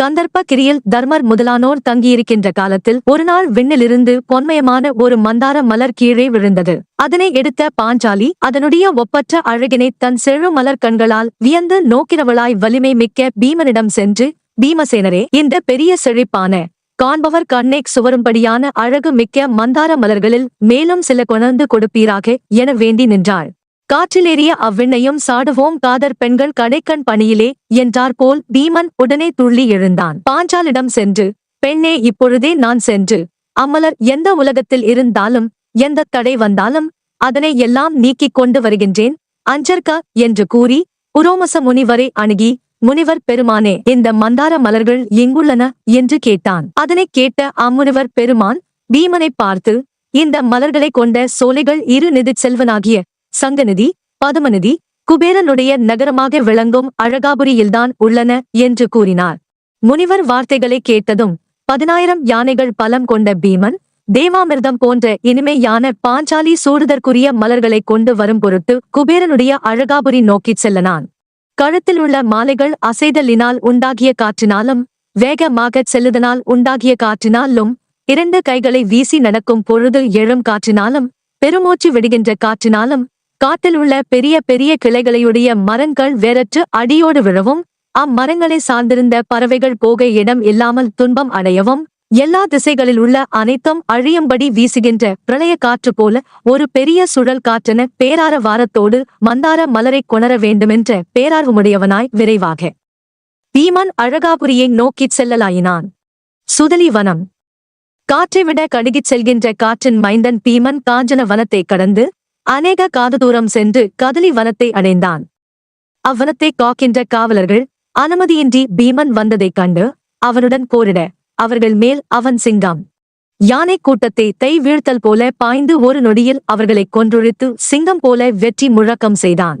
கந்தர்ப்பகிரியில் தர்மர் முதலானோர் தங்கியிருக்கின்ற காலத்தில் ஒருநாள் விண்ணிலிருந்து பொன்மயமான ஒரு மந்தார மலர் கீழே விழுந்தது. அதனை எடுத்த பாஞ்சாலி அதனுடைய ஒப்பற்ற அழகினை தன் செழு மலர் கண்களால் வியந்து நோக்கிறவளாய் வலிமை மிக்க பீமனிடம் சென்று பீமசேனரே இந்த பெரிய செழிப்பான காண்பவர் கண்ணேக் சுவரும்படியான அழகு மிக்க மந்தார மலர்களில் மேலும் சில கொணர்ந்து கொடுப்பீராக என வேண்டி நின்றாள். காற்றிலேறிய அவ்விண்ணையும் சாடுவோம். காதர் பெண்கள் கடைக்கண் பணியிலே என்றார் போல் பீமன் உடனே துள்ளி எழுந்தான். பாஞ்சாலிடம் சென்று பெண்ணே இப்பொழுதே நான் சென்று. அம்மலர் எந்த உலகத்தில் இருந்தாலும் எந்த தடை வந்தாலும் அதனை எல்லாம் நீக்கிக் கொண்டு வருகின்றேன். அஞ்சர்கா என்று கூறி உரோமச முனிவரை அணுகி முனிவர் பெருமானே இந்த மந்தார மலர்கள் எங்குள்ளன? என்று கேட்டான். அதனைக் கேட்ட அம்முனிவர் பெருமான் பீமனைப் பார்த்து இந்த மலர்களைக் கொண்ட சோலைகள் இரு நிதிச் செல்வனாகிய சங்கநிதி பதுமநிதி குபேரனுடைய நகரமாக விளங்கும் அழகாபுரியில்தான் உள்ளன என்று கூறினார். முனிவர் வார்த்தைகளை கேட்டதும் பதினாயிரம் யானைகள் பலம் கொண்ட பீமன் தேவாமிர்தம் போன்ற இனிமையான பாஞ்சாலி சூடுதற்குரிய மலர்களைக் கொண்டு வரும் பொருட்டு குபேரனுடைய அழகாபுரி நோக்கிச் செல்லனான். கழுத்தில் உள்ள மாலைகள் அசைதலினால் உண்டாகிய காற்றினாலும் வேகமாகச் செல்லுதனால் உண்டாகிய காற்றினாலும் இரண்டு கைகளை வீசி நடக்கும் பொழுது எழும் காற்றினாலும் பெருமூச்சு விடுகின்ற காற்றினாலும் காட்டில் உள்ள பெரிய பெரிய கிளைகளையுடைய மரங்கள் வேறற்று அடியோடு விழவும் அம்மரங்களை சார்ந்திருந்த பறவைகள் போக இடம் இல்லாமல் துன்பம் அடையவும் எல்லா திசைகளில் உள்ள அனைத்தும் அழியும்படி வீசுகின்ற பிரளய காற்று போல ஒரு பெரிய சுழல் காற்றென பேரார வாரத்தோடு மந்தார மலரைக் கொணர வேண்டுமென்ற பேரார்வமுடையவனாய் விரைவாக. பீமன் அழகாபுரியை நோக்கிச் செல்லலாயினான். சுதலி வனம். காற்றை விட கடுகிச் செல்கின்ற காற்றின் மைந்தன் பீமன் காஞ்சன வனத்தை கடந்து அநேக காத தூரம் சென்று கதலி வனத்தை அடைந்தான். அவ்வனத்தை காக்கின்ற காவலர்கள் அனுமதியின்றி பீமன் வந்ததைக் கண்டு அவனுடன் போரிட அவர்கள் மேல் அவன் சிங்கம். யானை கூட்டத்தை தை வீழ்த்தல் போல பாய்ந்து ஒரு நொடியில் அவர்களைக் கொன்றொழித்து சிங்கம் போல வெற்றி முழக்கம் செய்தான்.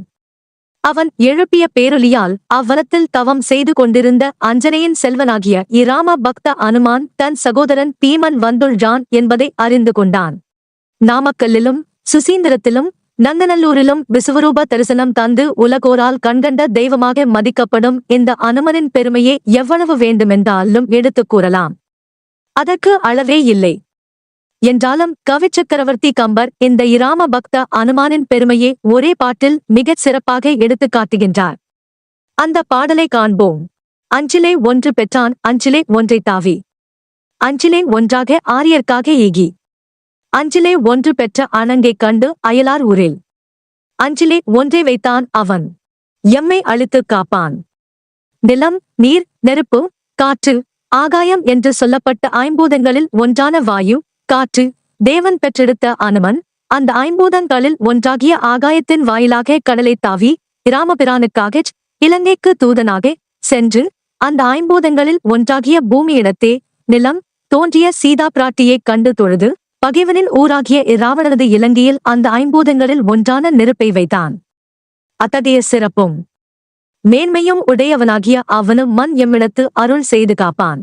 அவன் எழுப்பிய பேரொலியால் அவ்வனத்தில் தவம் செய்து கொண்டிருந்த அஞ்சனையின் செல்வனாகிய இராம பக்த அனுமான் தன் சகோதரன் பீமன் வந்துள்ளான் என்பதை அறிந்து கொண்டான். நாமக்கல்லிலும் சுசீந்திரத்திலும் நங்கநல்லூரிலும் விசுவரூப தரிசனம் தந்து உலகோரால் கண்கண்ட தெய்வமாக மதிக்கப்படும் இந்த அனுமனின் பெருமையை எவ்வளவு வேண்டுமென்றாலும் எடுத்துக் கூறலாம். அதற்கு அளவே இல்லை. என்றாலும் கவிச்சக்கரவர்த்தி கம்பர் இந்த இராம பக்த அனுமானின் பெருமையை ஒரே பாட்டில் மிகச் சிறப்பாக எடுத்துக் காட்டுகின்றார். அந்த பாடலை காண்போம். அஞ்சிலே ஒன்று பெற்றான் அஞ்சிலே ஒன்றை தாவி. அஞ்சிலே ஒன்றாக ஆரியர்க்காக ஈகி. அஞ்சிலே ஒன்று பெற்ற அணங்கைக் கண்டு அயலார் ஊரில். அஞ்சிலே ஒன்றை வைத்தான் அவன். எம்மை அழித்துக் காப்பான். நிலம் நீர் நெருப்பு காற்று ஆகாயம் என்று சொல்லப்பட்ட ஐம்பூதங்களில் ஒன்றான வாயு காற்று தேவன் பெற்றெடுத்த அனுமன் அந்த ஐம்பூதங்களில் ஒன்றாகிய ஆகாயத்தின் வாயிலாக கடலை தாவி இராமபிரானுக்காக இலங்கைக்கு தூதனாக சென்று அந்த ஐம்பூதங்களில் ஒன்றாகிய பூமியிடத்தே நிலம் தோன்றிய சீதா பிராட்டியைக் கண்டு தொழுது பகைவனின் ஊராகிய இராவணனது இலங்கையில் அந்த ஐம்பூதங்களில் ஒன்றான நெருப்பை வைத்தான். அத்தகைய சிறப்பும் மேன்மையும் உடையவனாகிய அவனும் மண் எம்மிடத்து அருள் செய்து காப்பான்.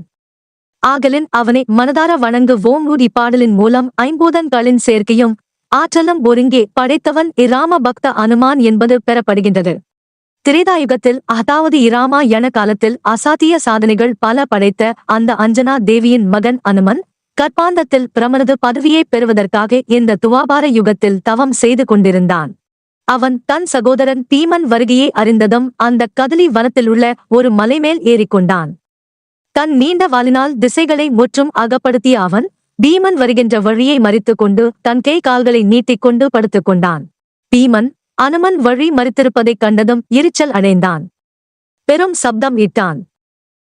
ஆகலின் அவனை மனதார வணங்குவோம் ஊதி பாடலின் மூலம் ஐம்பூதங்களின் சேர்க்கையும் ஆற்றலும் ஒருங்கே படைத்தவன் இராம பக்த அனுமான் என்பது பெறப்படுகின்றது. திரேதாயுகத்தில் அதாவது இராமா என காலத்தில் அசாத்திய சாதனைகள் பல படைத்த அந்த அஞ்சனா தேவியின் மகன் அனுமன் கற்பாந்தத்தில் பிரமனது பதவியை பெறுவதற்காக இந்த துவாபார யுகத்தில் தவம் செய்து கொண்டிருந்தான். அவன் தன் சகோதரன் தீமன் வருகையை அறிந்ததும் அந்த கதலி வனத்தில் உள்ள ஒரு மலைமேல் ஏறிக்கொண்டான். தன் நீண்ட வாலினால் திசைகளை முற்றும் அகப்படுத்திய அவன் பீமன் வருகின்ற வழியை மறித்து கொண்டு தன் கை கால்களை நீட்டிக்கொண்டு படுத்துக் கொண்டான் பீமன் அனுமன் வழி மறித்திருப்பதைக் கண்டதும் எரிச்சல் அடைந்தான். பெரும் சப்தம் இட்டான்.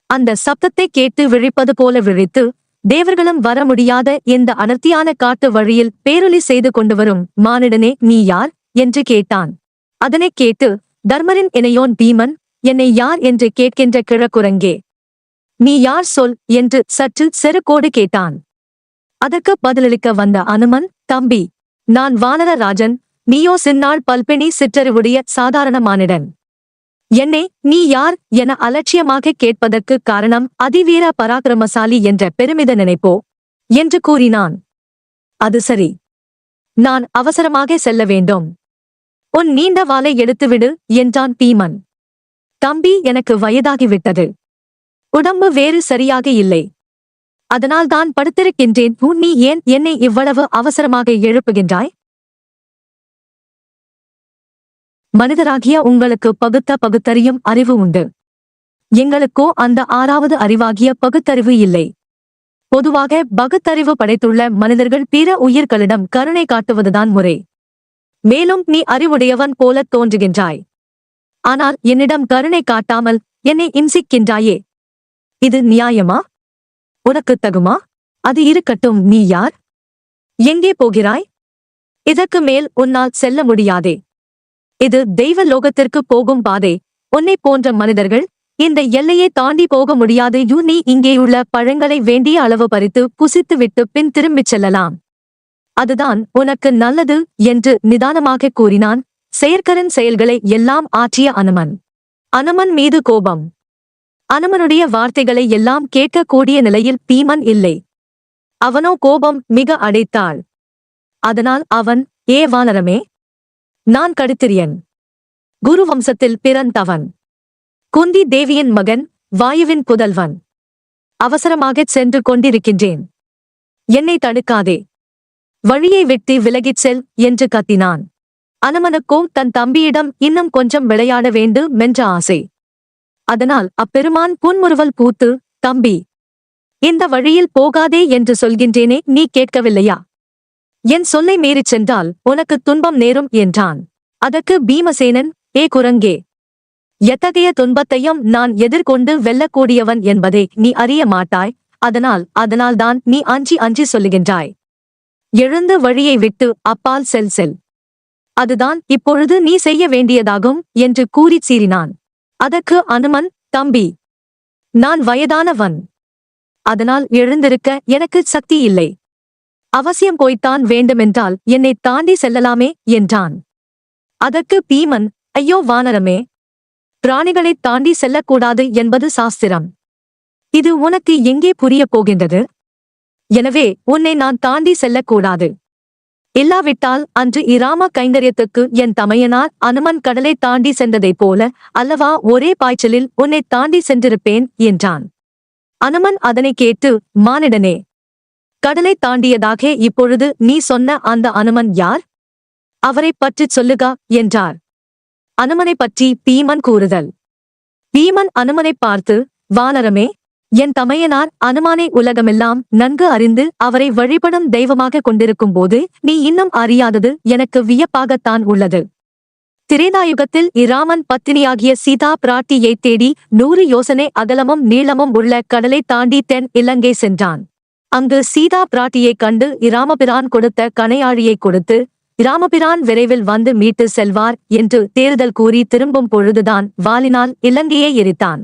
அந்த சப்தத்தை கேட்டு விழிப்பது போல விழித்து தேவர்களும் வர முடியாத இந்த அனர்த்தியான காட்டு வழியில் பேரொலி செய்து கொண்டு வரும் மானிடனே நீ யார்? என்று கேட்டான். அதனைக் கேட்டு தர்மரின் இணையோன் பீமன் என்னை யார் என்று கேட்கின்ற கிழக்குரங்கே நீ யார் சொல்? என்று சற்று செருக்கோடு கேட்டான். அதற்கு பதிலளிக்க வந்த அனுமன் தம்பி நான் வானரராஜன் நீயோ சின்னாள் பல்பினி சிற்றறிவுடைய சாதாரண மானிடன். என்னே நீ யார் என அலட்சியமாக கேட்பதற்கு காரணம் அதிவீர பராக்கிரமசாலி என்ற பெருமித நினைப்போ? என்று கூறினான். அது சரி. நான் அவசரமாக செல்ல வேண்டும். உன் நீண்ட வாளை எடுத்துவிடு என்றான் பீமன். தம்பி எனக்கு வயதாகிவிட்டது. உடம்பு வேறு சரியாக இல்லை. அதனால் தான் படுத்திருக்கின்றேன். உன் நீ ஏன் என்னை இவ்வளவு அவசரமாக எழுப்புகின்றாய்? மனிதராகிய உங்களுக்கு பகுத்த பகுத்தறியும் அறிவு உண்டு. எங்களுக்கோ அந்த ஆறாவது அறிவாகிய பகுத்தறிவு இல்லை. பொதுவாக பகுத்தறிவு படைத்துள்ள மனிதர்கள் பிற உயிர்களிடம் கருணை காட்டுவதுதான் முறை. மேலும் நீ அறிவுடையவன் போலத் தோன்றுகின்றாய். ஆனால் என்னிடம் கருணை காட்டாமல் என்னை இம்சிக்கின்றாயே. இது நியாயமா? உனக்குத் தகுமா? அது இருக்கட்டும் நீ யார்? எங்கே போகிறாய்? இதற்கு மேல் உன்னால் செல்ல முடியாதே. இது தெய்வ லோகத்திற்கு போகும் பாதை. உன்னை போன்ற மனிதர்கள் இந்த எல்லையை தாண்டி போக முடியாது. யூ நீ இங்கேயுள்ள பழங்களை வேண்டிய அளவு பறித்து புசித்துவிட்டு பின் திரும்பிச் செல்லலாம். அதுதான் உனக்கு நல்லது என்று நிதானமாக கூறினான் செயற்கரன் செயல்களை எல்லாம் ஆற்றிய அனுமன். அனுமன் மீது கோபம். அனுமனுடைய வார்த்தைகளை எல்லாம் கேட்கக்கூடிய நிலையில் பீமன் இல்லை. அவனோ கோபம் மிக அடைத்தாள். அதனால் அவன் ஏ வானரமே நான் கடுத்திரியன். குரு வம்சத்தில் பிறந்தவன். குந்தி தேவியின் மகன் வாயுவின் புதல்வன். அவசரமாகச் சென்று கொண்டிருக்கின்றேன். என்னை தடுக்காதே. வழியை விட்டு விலகிச் செல் என்று கத்தினான். அனுமனுக்கோ தன் தம்பியிடம் இன்னும் கொஞ்சம் விளையாட வேண்டும் மென்ற ஆசை. அதனால் அப்பெருமான் புன்முறுவல் பூத்து தம்பி இந்த வழியில் போகாதே என்று சொல்கின்றேனே நீ கேட்கவில்லையா? என் சொல்லை மீறிச் சென்றால் உனக்கு துன்பம் நேரும் என்றான். அதற்கு பீமசேனன் ஏ குரங்கே எத்தகைய துன்பத்தையும் நான் எதிர்கொண்டு வெல்லக்கூடியவன் என்பதை நீ அறிய மாட்டாய். அதனால் அதனால்தான் நீ அஞ்சி அஞ்சி சொல்லுகின்றாய். எழுந்த வழியை விட்டு அப்பால் செல் செல். அதுதான் இப்பொழுது நீ செய்ய வேண்டியதாகும் என்று கூறிச் சீறினான். அதற்கு அனுமன் தம்பி நான் வயதானவன். அதனால் எழுந்திருக்க எனக்கு சக்தி இல்லை. அவசியம் போய்த்தான் வேண்டுமென்றால் என்னை தாண்டி செல்லலாமே என்றான். அதற்கு பீமன் ஐயோ வானரமே! பிராணிகளைத் தாண்டி செல்லக்கூடாது என்பது சாஸ்திரம். இது உனக்கு எங்கே புரியப் போகின்றது? எனவே உன்னை நான் தாண்டி செல்லக்கூடாது. இல்லாவிட்டால் அன்று இராம கைங்கரியத்துக்கு என் தமையனார் அனுமன் கடலை தாண்டி சென்றதைப் போல அல்லவா ஒரே பாய்ச்சலில் உன்னை தாண்டி சென்றிருப்பேன்? என்றான். அனுமன் அதனை கேட்டு மானிடனே! கடலை தாண்டியதாக இப்பொழுது நீ சொன்ன அந்த அனுமன் யார்? அவரைப் பற்றிச் சொல்லுக என்றார். அனுமனைப் பற்றி பீமன் கூறுதல். பீமன் அனுமனைப் பார்த்து வானரமே என் தமையனார் அனுமானை உலகமெல்லாம் நன்கு அறிந்து அவரை வழிபடும் தெய்வமாக கொண்டிருக்கும் போது நீ இன்னும் அறியாதது எனக்கு வியப்பாகத்தான் உள்ளது. திரேதாயுகத்தில் இராமன் பத்தினியாகிய சீதா பிராட்டியை தேடி நூறு யோசனை அகலமும் நீளமும் உள்ள கடலை தாண்டி தென் இலங்கை சென்றான். அங்கு சீதா பிராட்டியைக் கண்டு இராமபிரான் கொடுத்த கணையாழியைக் கொடுத்து இராமபிரான் விரைவில் வந்து மீட்டு செல்வார் என்று தேர்தல் கூறி திரும்பும் பொழுதுதான் வாலினால் இலங்கையை எரித்தான்.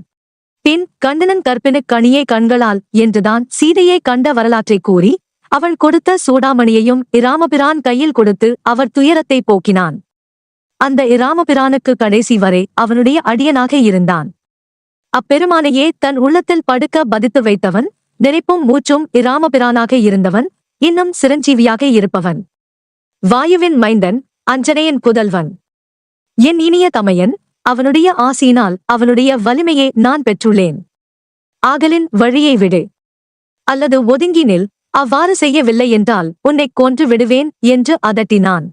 பின் கண்டனன் கற்பினுக் கனியே கண்களால் என்றுதான் சீதையை கண்ட வரலாற்றைக் கூறி அவள் கொடுத்த சூடாமணியையும் இராமபிரான் கையில் கொடுத்து அவர் துயரத்தை போக்கினான். அந்த இராமபிரானுக்கு கடைசி வரை அவனுடைய அடியனாக இருந்தான். அப்பெருமானையே தன் உள்ளத்தில் படுக்க பதித்து வைத்தவன் நினைப்பும் மூச்சும் இராமபிரானாக இருந்தவன் இன்னும் சிரஞ்சீவியாக இருப்பவன். வாயுவின் மைந்தன் அஞ்சனையின் புதல்வன். என் இனிய தமையன் அவனுடைய ஆசியினால் அவனுடைய வலிமையை நான் பெற்றுள்ளேன். ஆகலின் வழியை விடு. அல்லது ஒதுங்கினில் அவ்வாறு செய்யவில்லை என்றால் உன்னைக் கொன்று விடுவேன் என்று அதட்டினான்.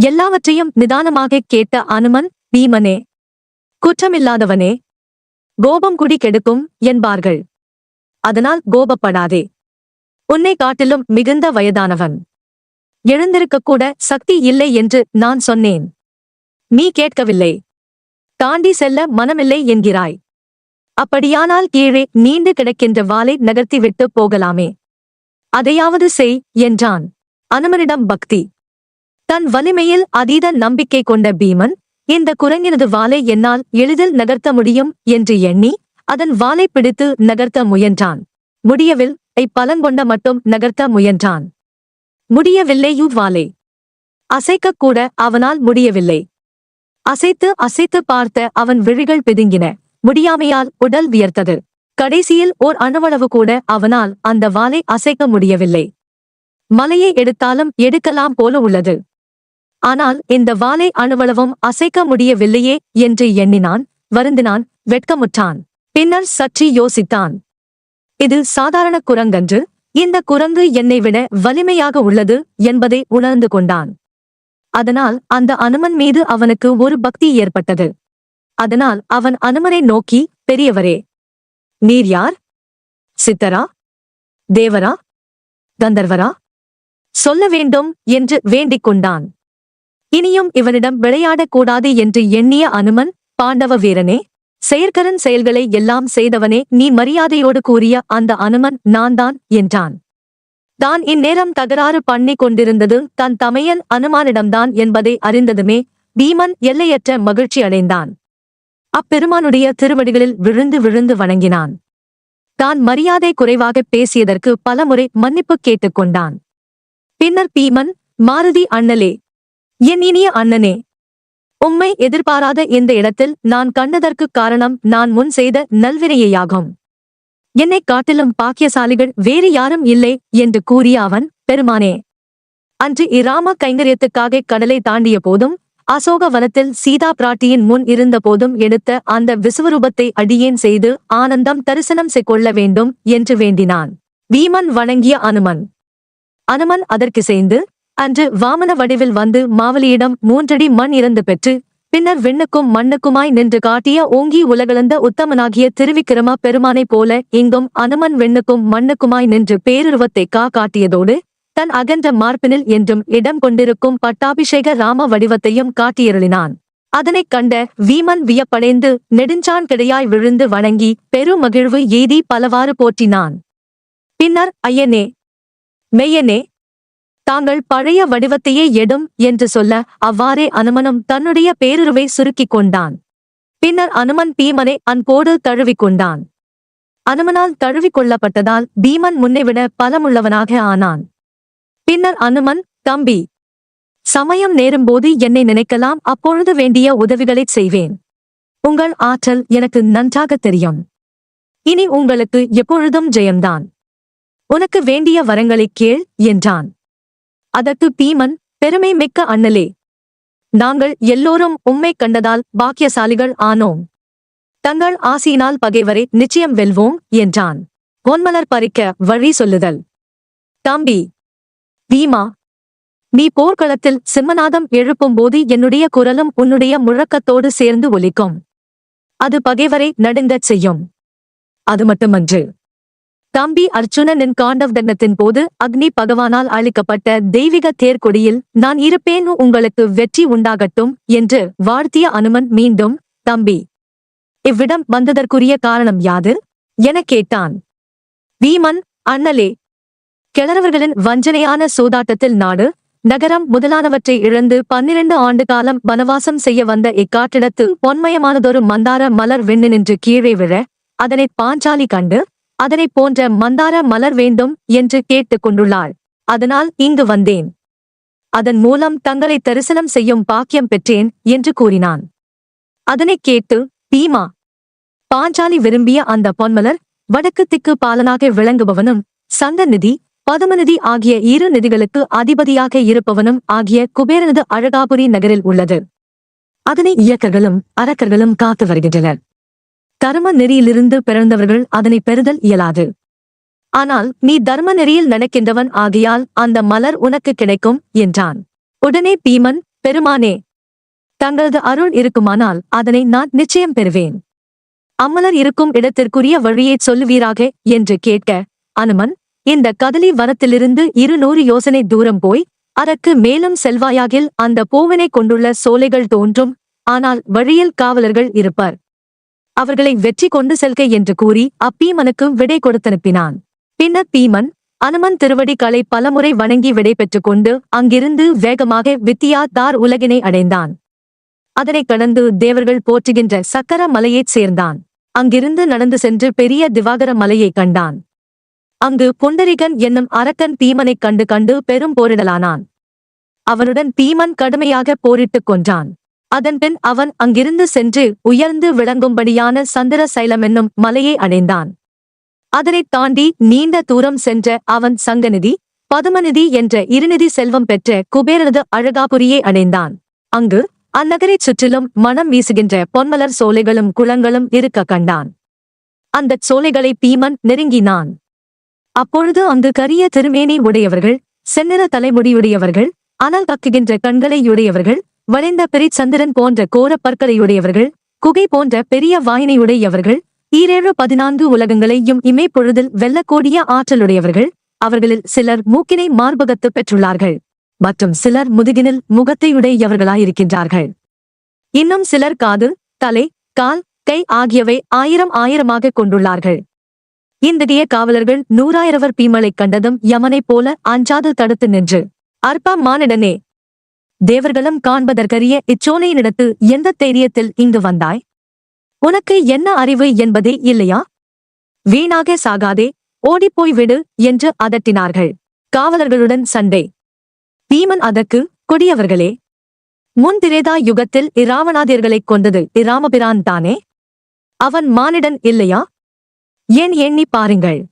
எல்லாவற்றையும் நிதானமாகக் கேட்ட அனுமன் பீமனே குற்றமில்லாதவனே கோபம் குடி கெடுக்கும் என்பார்கள். அதனால் கோபப்படாதே. உன்னை காட்டிலும் மிகுந்த வயதானவன். எழுந்திருக்கக்கூட சக்தி இல்லை என்று நான் சொன்னேன். நீ கேட்கவில்லை. தாண்டி செல்ல மனமில்லை என்கிறாய். அப்படியானால் கீழே நீண்டு கிடக்கின்ற வாளை நகர்த்திவிட்டு போகலாமே. அதையாவது செய் என்றான். அனுமனிடம் பக்தி. தன் வலிமையில் அதீத நம்பிக்கை கொண்ட பீமன் இந்த குரங்கினது வாளை என்னால் எளிதில் நகர்த்த முடியும் என்று எண்ணி அதன் வாலை பிடித்து நகர்த்த முயன்றான். முடியவில் ஐ பலங்கொண்ட மட்டும் நகர்த்த முயன்றான். முடியவில்லையு வாலை அசைக்கக்கூட அவனால் முடியவில்லை. அசைத்து அசைத்து பார்த்த அவன் விழிகள் பிதுங்கின. முடியாமையால் உடல் வியர்த்தது. கடைசியில் ஓர் அணுவளவு கூட அவனால் அந்த வாலை அசைக்க முடியவில்லை. மலையை எடுத்தாலும் எடுக்கலாம் போல உள்ளது. ஆனால் இந்த வாலை அணுவளவும் அசைக்க முடியவில்லையே என்று எண்ணினான் வருந்தினான் வெட்கமுற்றான். பின்னர் சற்றி யோசித்தான். இது சாதாரண குரங்கன்று இந்த குரங்கு என்னை விட வலிமையாக உள்ளது என்பதை உணர்ந்து கொண்டான். அதனால் அந்த அனுமன் மீது அவனுக்கு ஒரு பக்தி ஏற்பட்டது. அதனால் அவன் அனுமனை நோக்கி பெரியவரே நீர் யார்? சித்தரா? தேவரா? கந்தர்வரா? சொல்ல வேண்டும் என்று வேண்டிக் கொண்டான். இனியும் இவனிடம் விளையாடக்கூடாது என்று எண்ணிய அனுமன் பாண்டவ வீரனே செயற்கரன் செயல்களை எல்லாம் செய்தவனே நீ மரியாதையோடு கூறிய அந்த அனுமன் நான்தான் என்றான். தான் இந்நேரம் தகராறு பண்ணி கொண்டிருந்தது தன் தமையன் அனுமானிடம்தான் என்பதை அறிந்ததுமே பீமன் எல்லையற்ற மகிழ்ச்சி அடைந்தான். அப்பெருமானுடைய திருவடிகளில் விழுந்து விழுந்து வணங்கினான். தான் மரியாதை குறைவாக பேசியதற்கு பலமுறை மன்னிப்பு கேட்டுக்கொண்டான். பின்னர் பீமன் மாருதி அண்ணலே என் இனிய அண்ணனே உம்மை எதிர்பாராத இந்த இடத்தில் நான் கண்டதற்குக் காரணம் நான் முன் செய்த நல்வினையேயாகும். என்னைக் காட்டிலும் பாக்கியசாலிகள் வேறு யாரும் இல்லை என்று கூறிய அவன் பெருமானே அன்று இராம கைங்கரியத்துக்காக கடலை தாண்டிய போதும் அசோக வனத்தில் சீதா பிராட்டியின் முன் இருந்த போதும் எடுத்த அந்த விசுவரூபத்தை அடியேன் செய்து ஆனந்தம் தரிசனம் செய்கொள்ள வேண்டும் என்று வேண்டினான். வீமன் வணங்கிய அனுமன். அனுமன் அதற்கிசைந்து அன்று வாமன வடிவில் வந்து மாவலியிடம் மூன்றடி மண் இறந்து பெற்று பின்னர் விண்ணுக்கும் மண்ணுக்குமாய் நின்று காட்டிய ஓங்கி உலகளந்த உத்தமனாகிய திருவிக்கிரம பெருமானைப் போல இங்கும் அனுமன் விண்ணுக்கும் மண்ணுக்குமாய் நின்று பேருருவத்தை கா காட்டியதோடு தன் அகன்ற மார்பினில் என்றும் இடம் கொண்டிருக்கும் பட்டாபிஷேக ராம வடிவத்தையும் காட்டியருளினான். அதனைக் கண்ட வீமன் வியப்படைந்து நெடுஞ்சான் கிடையாய் விழுந்து வணங்கி பெருமகிழ்வு எய்தி பலவாறு போற்றினான். பின்னர் ஐயனே மெய்யனே தாங்கள் பழைய வடிவத்தையே எடும் என்று சொல்ல அவ்வாறே அனுமனும் தன்னுடைய பேருருவை சுருக்கிக் கொண்டான். பின்னர் அனுமன் பீமனை அன்போடு தழுவிக் கொண்டான். அனுமனால் தழுவிக் கொள்ளப்பட்டதால் பீமன் முன்னைவிட பலமுள்ளவனாக ஆனான். பின்னர் அனுமன் தம்பி சமயம் நேரும்போது என்னை நினைக்கலாம் அப்பொழுது வேண்டிய உதவிகளைச் செய்வேன். உங்கள் ஆற்றல் எனக்கு நன்றாகத் தெரியும். இனி உங்களுக்கு எப்பொழுதும் ஜெயம்தான். உனக்கு வேண்டிய வரங்களைக் கேள் என்றான். அதற்கு பீமன் பெருமை மிக்க அண்ணலே நாங்கள் எல்லோரும் உம்மை கண்டதால் பாக்கியசாலிகள் ஆனோம். தங்கள் ஆசியினால் பகைவரை நிச்சயம் வெல்வோம் என்றான். பொன்மலர் பறிக்க வழி சொல்லுதல். தம்பி பீமா நீ போர்க்களத்தில் சிம்மநாதம் எழுப்பும்போது என்னுடைய குரலும் உன்னுடைய முழக்கத்தோடு சேர்ந்து ஒலிக்கும். அது பகைவரை நடுங்கச் செய்யும். அது மட்டுமன்று. தம்பி அர்ஜுனனின் காண்டவ் தண்டத்தின் போது அக்னி பகவானால் அளிக்கப்பட்ட தெய்வீக தேர்கொடியில் நான் இருப்பேன் உங்களுக்கு வெற்றி உண்டாகட்டும் என்று வாழ்த்திய அனுமன் மீண்டும் தம்பி இவ்விடம் வந்ததற்குரிய காரணம் யாது எனக் கேட்டான். வீமன் அண்ணலே கிழறவர்களின் வஞ்சனையான சூதாட்டத்தில் நாடு நகரம் முதலானவற்றை இழந்து பன்னிரண்டு ஆண்டு காலம் வனவாசம் செய்ய வந்த இக்காட்டிடத்து பொன்மயமானதொரு மந்தார மலர் வெண்ணு நின்று கீழே விழ அதனைப் பாஞ்சாலி கண்டு அதனைப் போன்ற மந்தார மலர் வேண்டும் என்று கேட்டுக் கொண்டுள்ளாள். அதனால் இங்கு வந்தேன். அதன் மூலம் தங்களை தரிசனம் செய்யும் பாக்கியம் பெற்றேன் என்று கூறினான். அதனைக் கேட்டு பீமா! பாஞ்சாலி விரும்பிய அந்த பொன்மலர் வடக்கு திக்கு பாலனாக விளங்குபவனும் சங்கநிதி பதுமநிதி ஆகிய இரு நிதிகளுக்கு அதிபதியாக இருப்பவனும் ஆகிய குபேரனது அழகாபுரி நகரில் உள்ளது. அதனை இயக்கர்களும் அரக்கர்களும் காத்து வருகின்றனர். தர்ம நெறியிலிருந்து பிறந்தவர்கள் அதனை பெறுதல் இயலாது. ஆனால் நீ தர்ம நெறியில் நடக்கின்றவன் ஆகையால் அந்த மலர் உனக்கு கிடைக்கும் என்றான். உடனே பீமன் பெருமானே தங்களது அருள் இருக்குமானால் அதனை நான் நிச்சயம் பெறுவேன். அம்மலர் இருக்கும் இடத்திற்குரிய வழியைச் சொல்லுவீராக? என்று கேட்க அனுமன் இந்த கதலி வனத்திலிருந்து இருநூறு யோசனை தூரம் போய் அதற்கு மேலும் செல்வாயாகில் அந்த பூவினை கொண்டுள்ள சோலைகள் தோன்றும். ஆனால் வழியில் காவலர்கள் இருப்பர். அவர்களை வெற்றி கொண்டு செல்க என்று கூறி அப்பீமனுக்கு விடை கொடுத்தனுப்பினான். பின்னர் பீமன் அனுமன் திருவடிகளை பலமுறை வணங்கி விடை பெற்றுக் கொண்டு அங்கிருந்து வேகமாக வித்தியா தார் உலகினை அடைந்தான். அதனைக் கடந்து தேவர்கள் போற்றுகின்ற சக்கர மலையைச் சேர்ந்தான். அங்கிருந்து நடந்து சென்று பெரிய திவாகர மலையைக் கண்டான். அங்கு புண்டரிகன் என்னும் அரக்கன் பீமனைக் கண்டு கண்டு பெரும் போரிடலானான். அவனுடன் பீமன் கடுமையாக போரிட்டுக் கொன்றான். அதன்பின் அவன் அங்கிருந்து சென்று உயர்ந்து விளங்கும்படியான சந்திர சைலம் என்னும் மலையை அடைந்தான். அதனைத் தாண்டி நீண்ட தூரம் சென்ற அவன் சங்கநிதி பதுமநிதி என்ற இருநிதி செல்வம் பெற்ற குபேரனது அழகாபுரியை அடைந்தான். அங்கு அந்நகரைச் சுற்றிலும் மனம் வீசுகின்ற பொன்மலர் சோலைகளும் குளங்களும் இருக்க கண்டான். அந்தச் சோலைகளை பீமன் நெருங்கினான். அப்பொழுது அங்கு கரிய திருமேனி உடையவர்கள் செந்நிற தலைமுடியுடையவர்கள் அனல் கக்குகின்ற கண்களையுடையவர்கள் வளைந்த பெரிச்சந்திரன் போன்ற கோரப் பற்களையுடையவர்கள் குகை போன்ற பெரிய வாயினையுடையவர்கள் ஈரேழு பதினான்கு உலகங்களையும் இமைப்பொழுதில் வெல்லக்கூடிய ஆற்றலுடையவர்கள் அவர்களில் சிலர் மூக்கினை மார்பகத்து பெற்றுள்ளார்கள். மற்றும் சிலர் முதுகினில் முகத்தையுடையவர்களாயிருக்கின்றார்கள் இன்னும் சிலர் காது தலை கால் கை ஆகியவை ஆயிரம் ஆயிரமாக கொண்டுள்ளார்கள். இந்திய காவலர்கள் நூறாயிரவர் பீமலைக் கண்டதும் யமனைப் போல அஞ்சாது தடுத்து நின்று அற்ப மானிடனே தேவர்களும் காண்பதற்கரிய இச்சோனையினிடத்து எந்த தைரியத்தில் இங்கு வந்தாய்? உனக்கு என்ன அறிவு என்பதே இல்லையா? வீணாக சாகாதே ஓடிப்போய் விடு என்று அதட்டினார்கள். காவலர்களுடன் சண்டை. பீமன் அதற்கு கொடியவர்களே முன் திரேதா யுகத்தில் இராவணாதியர்களைக் கொண்டது இராமபிரான் தானே? அவன் மானிடன் இல்லையா? ஏன் எண்ணி பாருங்கள்.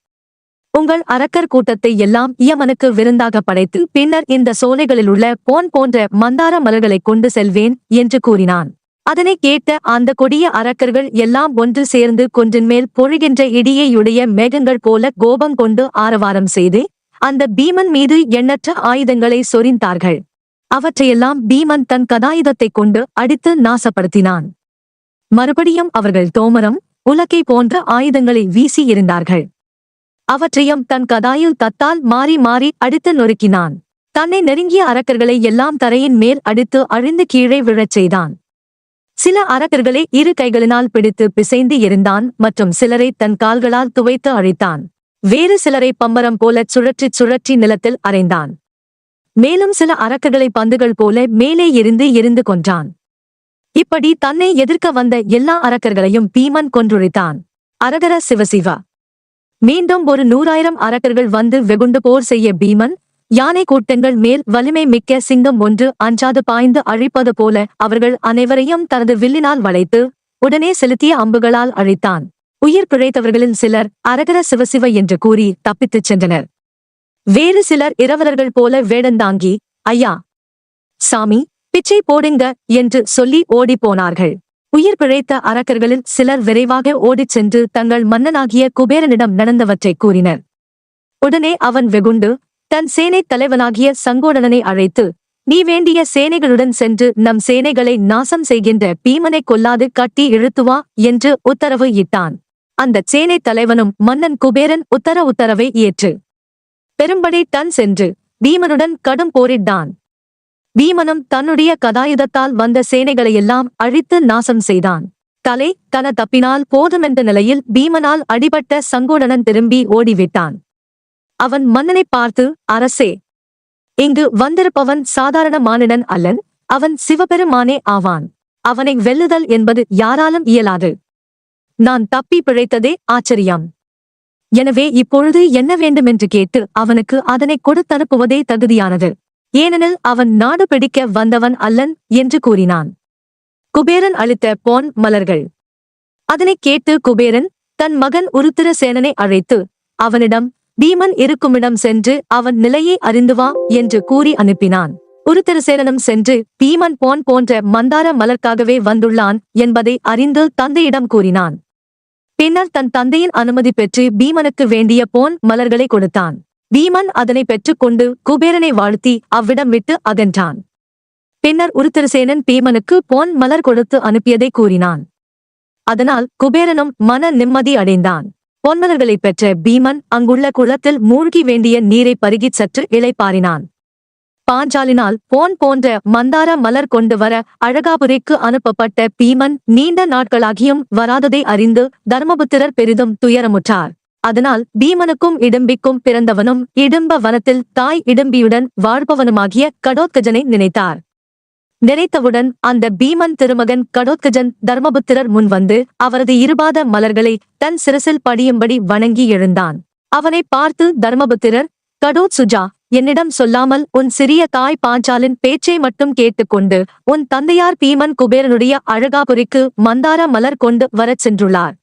உங்கள் அரக்கர் கூட்டத்தை எல்லாம் இயமனுக்கு விருந்தாக படைத்து பின்னர் இந்த சோலைகளிலுள்ள போன் போன்ற மந்தார மலர்களைக் கொண்டு செல்வேன் என்று கூறினான். அதனை கேட்ட அந்த கொடிய அரக்கர்கள் எல்லாம் ஒன்று சேர்ந்து கொன்றின் மேல் பொழிகின்ற இடியையுடைய மேகங்கள் போல கோபம் கொண்டு ஆரவாரம் செய்து அந்த பீமன் மீது எண்ணற்ற ஆயுதங்களை சொரிந்தார்கள். அவற்றையெல்லாம் பீமன் தன் கதாயுதத்தைக் கொண்டு அடித்து நாசப்படுத்தினான். மறுபடியும் அவர்கள் தோமரம் உலக்கை போன்ற ஆயுதங்களை வீசி இருந்தார்கள் அவற்றையும் தன் கதாயில் தத்தால் மாறி மாறி அடித்து நொறுக்கினான். தன்னை நெருங்கிய அரக்கர்களை எல்லாம் தரையின் மேல் அடித்து அழிந்து கீழே விழச் செய்தான். சில அரக்கர்களை இரு கைகளினால் பிடித்து பிசைந்து எறிந்தான் மற்றும் சிலரை தன் கால்களால் துவைத்து அழித்தான். வேறு சிலரை பம்பரம் போலச் சுழற்றிச் சுழற்றி நிலத்தில் அறைந்தான் மேலும் சில அரக்கர்களை பந்துகள் போல மேலே எரிந்து எரிந்து கொன்றான். இப்படி தன்னை எதிர்க்க வந்த எல்லா அரக்கர்களையும் பீமன் கொன்றுழித்தான். அரகர சிவசிவா. மீண்டும் ஒரு நூறாயிரம் அரக்கர்கள் வந்து வெகுண்டு போர் செய்ய பீமன் யானை கூட்டங்கள் மேல் வலிமை மிக்க சிங்கம் ஒன்று அஞ்சாது பாய்ந்து அழிப்பது போல அவர்கள் அனைவரையும் தனது வில்லினால் வளைத்து உடனே செலுத்திய அம்புகளால் அழித்தான். உயிர் பிழைத்தவர்களில் சிலர் அரகர சிவசிவ என்று கூறி தப்பித்துச் சென்றனர். வேறு சிலர் இரவலர்கள் போல வேடந்தாங்கி ஐயா சாமி பிச்சை போடுங்க என்று சொல்லி ஓடிப்போனார்கள் உயிர் பிழைத்த அரக்கர்களில் சிலர் விரைவாக ஓடிச் சென்று தங்கள் மன்னனாகிய குபேரனிடம் நடந்தவற்றைக் கூறினர். உடனே அவன் வெகுண்டு தன் சேனைத் தலைவனாகிய சங்கோடனனை அழைத்து நீ வேண்டிய சேனைகளுடன் சென்று நம் சேனைகளை நாசம் செய்கின்ற பீமனை கொல்லாது கட்டி இழுத்துவா என்று உத்தரவு இட்டான். அந்தச் சேனைத் தலைவனும் மன்னன் குபேரன் உத்தர உத்தரவை ஏற்று. பெரும்படை டன் சென்று பீமனுடன் கடும் போரிட்டான். வீமனும் தன்னுடைய கதாயுதத்தால் வந்த சேனைகளையெல்லாம் அழித்து நாசம் செய்தான். தலை தன தப்பினால் போதுமென்ற நிலையில் பீமனால் அடிபட்ட சங்கோடனன் திரும்பி ஓடிவிட்டான். அவன் மன்னனைப் பார்த்து அரசே இங்கு வந்திருப்பவன் சாதாரண மானிடன் அல்லன். அவன் சிவபெருமானே ஆவான். அவனை வெல்லுதல் என்பது யாராலும் இயலாது. நான் தப்பி பிழைத்ததே ஆச்சரியம். எனவே இப்பொழுது என்ன வேண்டுமென்று கேட்டு அவனுக்கு அதனை கொடுத்தனுப்புவதே தகுதியானது. ஏனெனில் அவன் நாடு பிடிக்க வந்தவன் அல்லன் என்று கூறினான். குபேரன் அளித்த பொன் மலர்கள். அதனைக் கேட்டு குபேரன் தன் மகன் உருத்திர சேனனை அழைத்து அவனிடம் பீமன் இருக்குமிடம் சென்று அவன் நிலையை அறிந்து வா என்று கூறி அனுப்பினான். உருத்திரசேனனும் சென்று பீமன் போன் போன்ற மந்தார மலர்க்காகவே வந்துள்ளான் என்பதை அறிந்து தந்தையிடம் கூறினான். பின்னர் தன் தந்தையின் அனுமதி பெற்று பீமனுக்கு வேண்டிய போன் மலர்களை கொடுத்தான். பீமன் அதனை பெற்றுக்கொண்டு குபேரனை வாழ்த்தி அவ்விடம் விட்டு அகன்றான். பின்னர் உருத்திரசேனன் பீமனுக்கு பொன் மலர் கொடுத்து அனுப்பியதை கூறினான். அதனால் குபேரனும் மன நிம்மதி அடைந்தான். பொன்மலர்களைப் பெற்ற பீமன் அங்குள்ள குளத்தில் மூழ்கி வேண்டிய நீரை பருகிச் சற்று இளைப்பாறினான். பாஞ்சாலினால் போன் போன்ற மந்தார மலர் கொண்டு வர அழகாபுரிக்கு அனுப்பப்பட்ட பீமன் நீண்ட நாட்களாகியும் வராததை அறிந்து தர்மபுத்திரர் பெரிதும் துயரமுற்றார். அதனால் பீமனுக்கும் இடும்பிக்கும் பிறந்தவனும் இடும்ப வனத்தில் தாய் இடும்பியுடன் வாழ்பவனுமாகிய கடோத்கஜனை நினைத்தார். நினைத்தவுடன் அந்த பீமன் திருமகன் கடோத்கஜன் தர்மபுத்திரர் முன் வந்து அவரது இருபாத மலர்களை தன் சிரசில் படியும்படி வணங்கி எழுந்தான். அவனை பார்த்து தர்மபுத்திரர் கடோத் சுஜா என்னிடம் சொல்லாமல் உன் சிறிய தாய் பாஞ்சாலின் பேச்சை மட்டும் கேட்டுக்கொண்டு உன் தந்தையார் பீமன் குபேரனுடைய அழகாபுரிக்கு மந்தார மலர் கொண்டு வரச் சென்றுள்ளார்.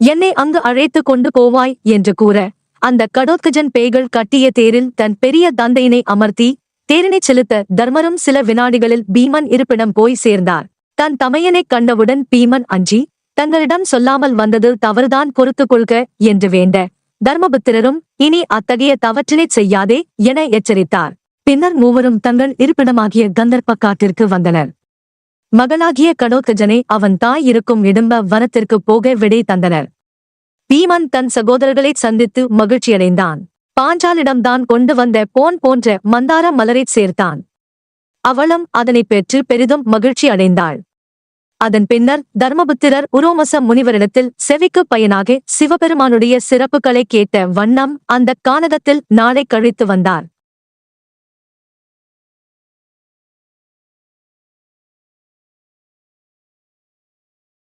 என்னை அங்கு அழைத்து கொண்டு போவாய் என்று கூற அந்த கடோத்கஜன் பேய்கள் கட்டிய தேரில் தன் பெரிய தந்தையினை அமர்த்தி தேரினைச் செலுத்த தர்மரும் சில வினாடிகளில் பீமன் இருப்பிடம் போய் சேர்ந்தார். தன் தமையனைக் கண்டவுடன் பீமன் அஞ்சி தங்களிடம் சொல்லாமல் வந்தது தவறுதான் பொறுத்துக் கொள்க என்று வேண்ட தர்மபுத்திரரும் இனி அத்தகைய தவற்றினைச் செய்யாதே என எச்சரித்தார். பின்னர் மூவரும் தங்கள் இருப்பிடமாகிய கந்தர்ப்ப காட்டிற்கு வந்தனர். மகளாகிய கடோத்கஜனை அவன் தாய் இருக்கும் இடும்ப வனத்திற்கு போக விடை தந்தனர். பீமன் தன் சகோதரர்களை சந்தித்து மகிழ்ச்சியடைந்தான். பாஞ்சாலிடம்தான் கொண்டு வந்த போன் போன்ற மந்தார மலரைச் சேர்த்தான். அவளும் அதனைப் பெற்று பெரிதும் மகிழ்ச்சி அடைந்தாள். அதன் பின்னர் தர்மபுத்திரர் உரோமச முனிவரிடத்தில் செவிக்கு பயனாக சிவபெருமானுடைய சிறப்புகளை கேட்ட வண்ணம் அந்த கானகத்தில் நாளை கழித்து வந்தார்.